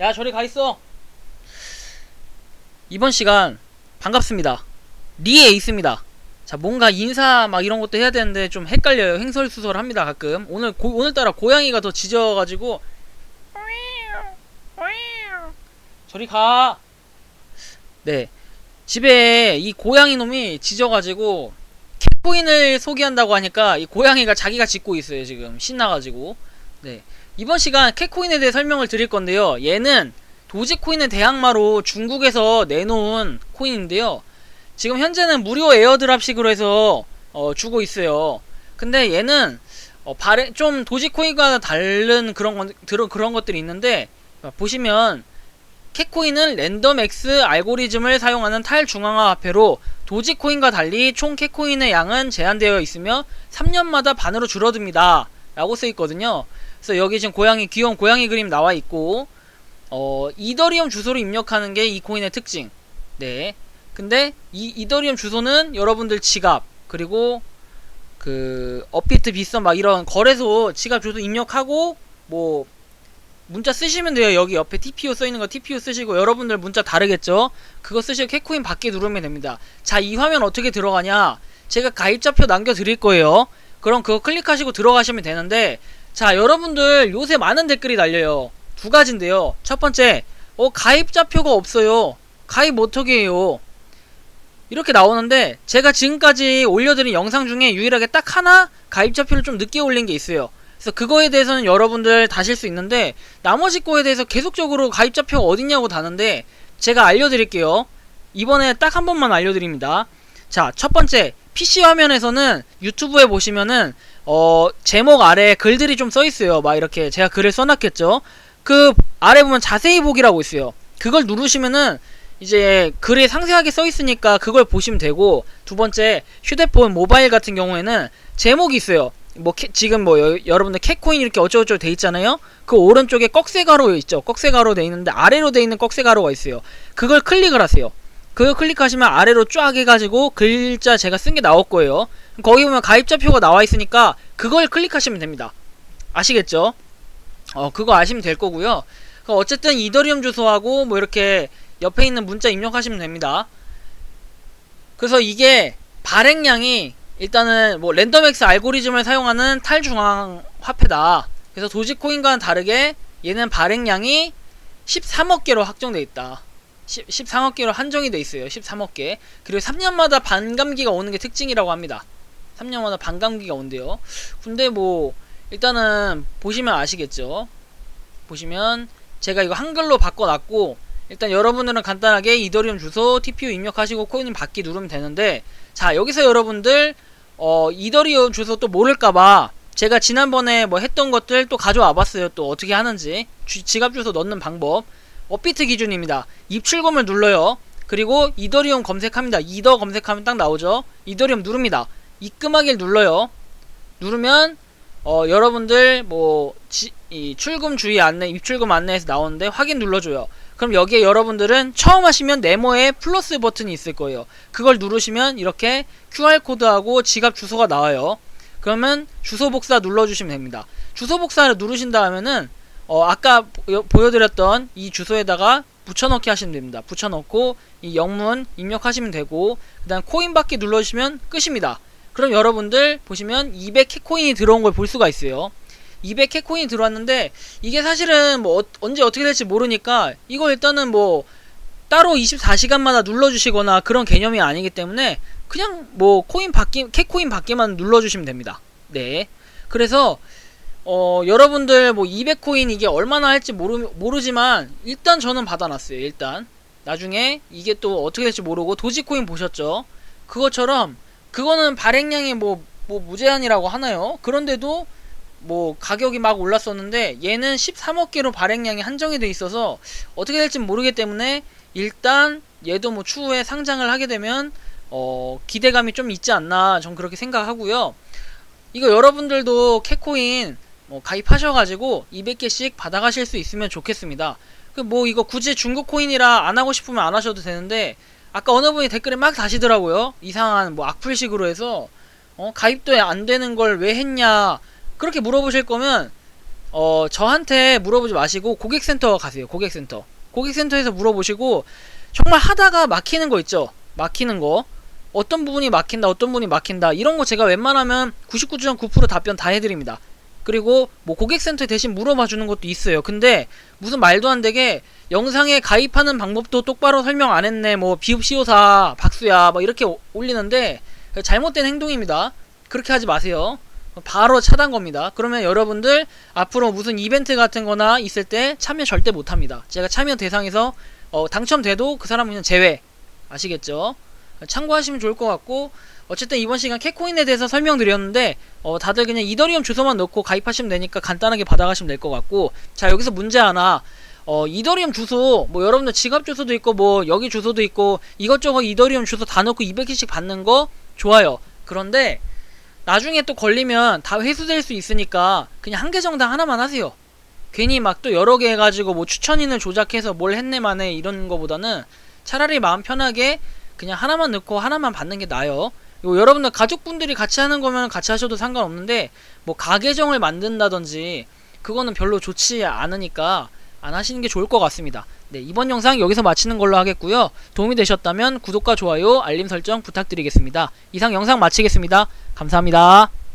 야 저리 가 있어. 이번 시간 반갑습니다. 리에 있습니다. 자 뭔가 인사 막 이런 것도 해야 되는데 좀 헷갈려요. 횡설수설합니다 가끔. 오늘 고, 오늘따라 고양이가 더 짖어가지고 저리 가. 네 집에 이 고양이 놈이 짖어가지고 캣코인을 소개한다고 하니까 이 고양이가 자기가 짖고 있어요 지금. 신나가지고. 네. 이번 시간 캣코인에 대해 설명을 드릴 건데요. 얘는 도지코인의 대항마로 중국에서 내놓은 코인인데요. 지금 현재는 무료 에어드랍식으로 해서 어, 주고 있어요. 근데 얘는 어, 발에 좀 도지코인과 다른 그런 건, 그런 것들이 있는데 어, 보시면 캣코인은 랜덤X 알고리즘을 사용하는 탈중앙화 화폐로 도지코인과 달리 총 캣코인의 양은 제한되어 있으며 3년마다 반으로 줄어듭니다. 라고 쓰여 있거든요. 그래서 여기 지금 고양이 귀여운 고양이 그림 나와 있고 어 이더리움 주소를 입력하는 게 이 코인의 특징. 네. 근데 이 이더리움 주소는 여러분들 지갑 그리고 그 업비트 비썸 막 이런 거래소 지갑 주소 입력하고 뭐 문자 쓰시면 돼요. 여기 옆에 TPO 써 있는 거 TPO 쓰시고 여러분들 문자 다르겠죠? 그거 쓰시고 캐코인 받기 누르면 됩니다. 자, 이 화면 어떻게 들어가냐? 제가 가입자표 남겨 드릴 거예요. 그럼 그거 클릭하시고 들어가시면 되는데 자, 여러분들 요새 많은 댓글이 달려요. 두 가지인데요. 첫 번째, 어 가입자표가 없어요. 가입 어떻게 해요? 이렇게 나오는데 제가 지금까지 올려드린 영상 중에 유일하게 딱 하나 가입자표를 좀 늦게 올린 게 있어요. 그래서 그거에 대해서는 여러분들 다실 수 있는데 나머지 거에 대해서 계속적으로 가입자표가 어딨냐고 다는데 제가 알려드릴게요. 이번에 딱 한 번만 알려드립니다. 자, 첫 번째 PC 화면에서는 유튜브에 보시면은 어 제목 아래 글들이 좀 써 있어요. 막 이렇게 제가 글을 써놨겠죠. 그 아래 보면 자세히 보기라고 있어요. 그걸 누르시면은 이제 글이 상세하게 써 있으니까 그걸 보시면 되고 두 번째 휴대폰 모바일 같은 경우에는 제목이 있어요. 뭐 캐- 지금 뭐 여, 여러분들 캣코인 이렇게 어쩌고저쩌고 돼 있잖아요. 그 오른쪽에 꺽쇠가로 있죠. 꺽쇠가로 돼 있는데 아래로 돼 있는 꺽쇠가로가 있어요. 그걸 클릭을 하세요. 그걸 클릭하시면 아래로 쫙 해가지고 글자 제가 쓴 게 나올 거예요. 거기 보면 가입자표가 나와 있으니까 그걸 클릭하시면 됩니다. 아시겠죠? 어 그거 아시면 될 거고요. 그 어쨌든 이더리움 주소하고 뭐 이렇게 옆에 있는 문자 입력하시면 됩니다. 그래서 이게 발행량이 일단은 뭐 랜덤엑스 알고리즘을 사용하는 탈중앙 화폐다. 그래서 도지코인과는 다르게 얘는 발행량이 13억 개로 확정돼 있다. 10, 13억 개로 한정이 돼 있어요. 13억 개. 그리고 3년마다 반감기가 오는 게 특징이라고 합니다. 3년마다 반감기가 온대요. 근데 뭐 일단은 보시면 아시겠죠. 보시면 제가 이거 한글로 바꿔놨고 일단 여러분들은 간단하게 이더리움 주소 TPU 입력하시고 코인 받기 누르면 되는데 자 여기서 여러분들 어 이더리움 주소 또 모를까봐 제가 지난번에 뭐 했던 것들 또 가져와 봤어요. 또 어떻게 하는지. 주- 지갑 주소 넣는 방법. 업비트 기준입니다. 입출금을 눌러요. 그리고 이더리움 검색합니다. 이더 검색하면 딱 나오죠. 이더리움 누릅니다. 입금하기를 눌러요. 누르면 어 여러분들 뭐 지, 이 출금 주의 안내 입출금 안내에서 나오는데 확인 눌러줘요 그럼 여기에 여러분들은 처음 하시면 네모에 플러스 버튼이 있을 거예요. 그걸 누르시면 이렇게 QR코드하고 지갑 주소가 나와요. 그러면 주소 복사 눌러주시면 됩니다. 주소 복사를 누르신 다음에는 어 아까 보- 보여드렸던 이 주소에다가 붙여넣기 하시면 됩니다. 붙여넣고 이 영문 입력하시면 되고 그 다음 코인 받기 눌러주시면 끝입니다. 그럼 여러분들 보시면 200 캣코인이 들어온 걸 볼 수가 있어요. 200 캣코인이 들어왔는데 이게 사실은 뭐 어- 언제 어떻게 될지 모르니까 이거 일단은 뭐 따로 24시간마다 눌러주시거나 그런 개념이 아니기 때문에 그냥 뭐 코인 받기 캣코인 받기만 눌러주시면 됩니다. 네. 그래서 어 여러분들 뭐 200코인 이게 얼마나 할지 모르 모르지만 일단 저는 받아놨어요. 일단 나중에 이게 또 어떻게 될지 모르고 도지코인 보셨죠? 그것처럼 그거는 발행량이 뭐 뭐 무제한이라고 하나요? 그런데도 뭐 가격이 막 올랐었는데 얘는 13억 개로 발행량이 한정이 돼 있어서 어떻게 될지 모르기 때문에 일단 얘도 뭐 추후에 상장을 하게 되면 어 기대감이 좀 있지 않나 전 그렇게 생각하고요. 이거 여러분들도 캣코인 뭐 가입하셔가지고 200개씩 받아가실 수 있으면 좋겠습니다. 그 뭐 이거 굳이 중국 코인이라 안 하고 싶으면 안 하셔도 되는데 아까 어느 분이 댓글에 막 다시더라고요. 이상한 뭐 악플식으로 해서 어 가입도 안 되는 걸 왜 했냐 그렇게 물어보실 거면 어 저한테 물어보지 마시고 고객센터 가세요. 고객센터. 고객센터에서 물어보시고 정말 하다가 막히는 거 있죠. 막히는 거. 어떤 부분이 막힌다, 어떤 부분이 막힌다. 이런 거 제가 웬만하면 99.9% 답변 다 해드립니다. 그리고 뭐 고객센터에 대신 물어봐 주는 것도 있어요. 근데 무슨 말도 안 되게 영상에 가입하는 방법도 똑바로 설명 안 했네. 뭐 비읍시오사 박수야. 뭐 이렇게 오- 올리는데 잘못된 행동입니다. 그렇게 하지 마세요. 바로 차단 겁니다. 그러면 여러분들 앞으로 무슨 이벤트 같은 거나 있을 때 참여 절대 못 합니다. 제가 참여 대상에서 어, 당첨돼도 그 사람은 그냥 제외. 아시겠죠? 참고하시면 좋을 것 같고 어쨌든 이번 시간 캐코인에 대해서 설명드렸는데 어, 다들 그냥 이더리움 주소만 넣고 가입하시면 되니까 간단하게 받아가시면 될 것 같고 자 여기서 문제 하나 어, 이더리움 주소 뭐 여러분들 지갑 주소도 있고 뭐 여기 주소도 있고 이것저것 이더리움 주소 다 넣고 200개씩 받는 거 좋아요 그런데 나중에 또 걸리면 다 회수될 수 있으니까 그냥 한 계정당 하나만 하세요 괜히 막 또 여러 개 해가지고 뭐 추천인을 조작해서 뭘 했네 만에 이런 거보다는 차라리 마음 편하게 그냥 하나만 넣고 하나만 받는 게 나아요. 요 여러분들 가족분들이 같이 하는 거면 같이 하셔도 상관없는데 뭐 가계정을 만든다든지 그거는 별로 좋지 않으니까 안 하시는 게 좋을 것 같습니다. 네, 이번 영상 여기서 마치는 걸로 하겠고요. 도움이 되셨다면 구독과 좋아요, 알림 설정 부탁드리겠습니다. 이상 영상 마치겠습니다. 감사합니다.